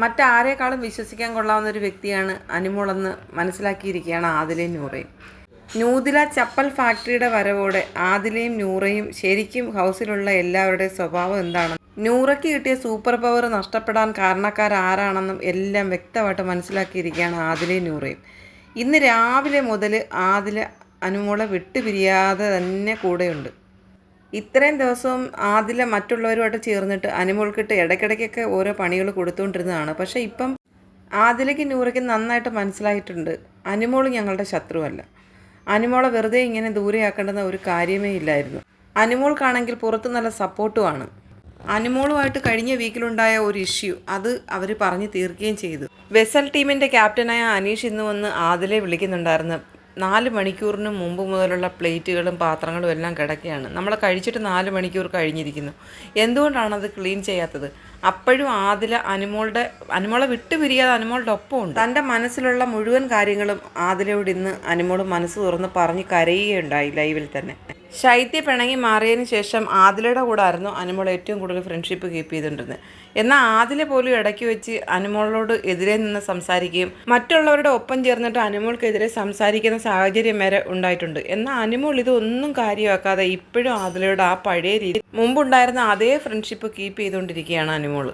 മറ്റാരേക്കാളും വിശ്വസിക്കാൻ കൊള്ളാവുന്ന ഒരു വ്യക്തിയാണ് അനുമോളെന്ന് മനസ്സിലാക്കിയിരിക്കുകയാണ് ആദിലയും നൂറയും. നൂതില ചപ്പൽ ഫാക്ടറിയുടെ വരവോടെ ആദിലയും നൂറയും ശരിക്കും ഹൗസിലുള്ള എല്ലാവരുടെയും സ്വഭാവം എന്താണ്? നൂറയ്ക്ക് കിട്ടിയ സൂപ്പർ പവർ നഷ്ടപ്പെടാൻ കാരണക്കാരാരാണെന്നും എല്ലാം വ്യക്തമായിട്ട് മനസ്സിലാക്കിയിരിക്കുകയാണ് ആദിലയും നൂറയും. ഇന്ന് രാവിലെ മുതൽ ആദില അനുമോളെ വിട്ടുപിരിയാതെ തന്നെ കൂടെയുണ്ട്. ഇത്രയും ദിവസവും ആദ്യം മറ്റുള്ളവരുമായിട്ട് ചേർന്നിട്ട് അനുമോൾക്കിട്ട് ഇടയ്ക്കിടയ്ക്കൊക്കെ ഓരോ പണികൾ കൊടുത്തുകൊണ്ടിരുന്നതാണ് പക്ഷേ ഇപ്പം ആദിലയ്ക്ക് നൂറയ്ക്ക് നന്നായിട്ട് മനസ്സിലായിട്ടുണ്ട്. അനുമോൾ ഞങ്ങളുടെ ശത്രുവല്ല. അനുമോളെ വെറുതെ ഇങ്ങനെ ദൂരെയാക്കേണ്ടുന്ന ഒരു കാര്യമേ ഇല്ലായിരുന്നു. അനുമോൾക്കാണെങ്കിൽ പുറത്ത് നല്ല സപ്പോർട്ടുമാണ്. അനുമോളുമായിട്ട് കഴിഞ്ഞ വീക്കിലുണ്ടായ ഒരു ഇഷ്യൂ അത് അവർ പറഞ്ഞു തീർക്കുകയും ചെയ്തു. വെസൽ ടീമിന്റെ ക്യാപ്റ്റനായ അനീഷ് ഇന്ന് വന്ന് ആദിലെ വിളിക്കുന്നുണ്ടായിരുന്നു. നാല് മണിക്കൂറിന് മുമ്പ് മുതലുള്ള പ്ലേറ്റുകളും പാത്രങ്ങളും എല്ലാം കിടക്കുകയാണ്. നമ്മൾ കഴിച്ചിട്ട് നാല് മണിക്കൂർ കഴിഞ്ഞിരിക്കുന്നു. എന്തുകൊണ്ടാണ് അത് ക്ലീൻ ചെയ്യാത്തത്? അപ്പോഴും ആദില അനുമോളുടെ അനുമോളെ വിട്ടുപിരിയാതെ അനുമോളുടെ ഒപ്പമുണ്ട് തന്റെ മനസ്സിലുള്ള മുഴുവൻ കാര്യങ്ങളും ആദിലയോട് ഇന്ന് അനുമോൾ മനസ്സ് തുറന്ന് പറഞ്ഞ് കരയുകയുണ്ടായി ലൈവിൽ തന്നെ. ശൈത്യ പിണങ്ങി മാറിയതിന് ശേഷം ആദിലയുടെ കൂടെ ആയിരുന്നു അനുമോൾ ഏറ്റവും കൂടുതൽ ഫ്രണ്ട്ഷിപ്പ് കീപ്പ് ചെയ്തിട്ടുണ്ട് എന്നാൽ ആദില പോലും ഇടയ്ക്ക് വെച്ച് അനുമോളോട് എതിരെ നിന്ന് സംസാരിക്കുകയും മറ്റുള്ളവരുടെ ഒപ്പം ചേർന്നിട്ട് അനുമോൾക്കെതിരെ സംസാരിക്കുന്ന സാഹചര്യം വരെ ഉണ്ടായിട്ടുണ്ട്. എന്നാൽ അനുമോൾ ഇതൊന്നും കാര്യമാക്കാതെ ഇപ്പോഴും ആദിലയുടെ ആ പഴയ രീതി മുമ്പുണ്ടായിരുന്ന അതേ ഫ്രണ്ട്ഷിപ്പ് കീപ്പ് ചെയ്തുകൊണ്ടിരിക്കുകയാണ് അനുമോൾ.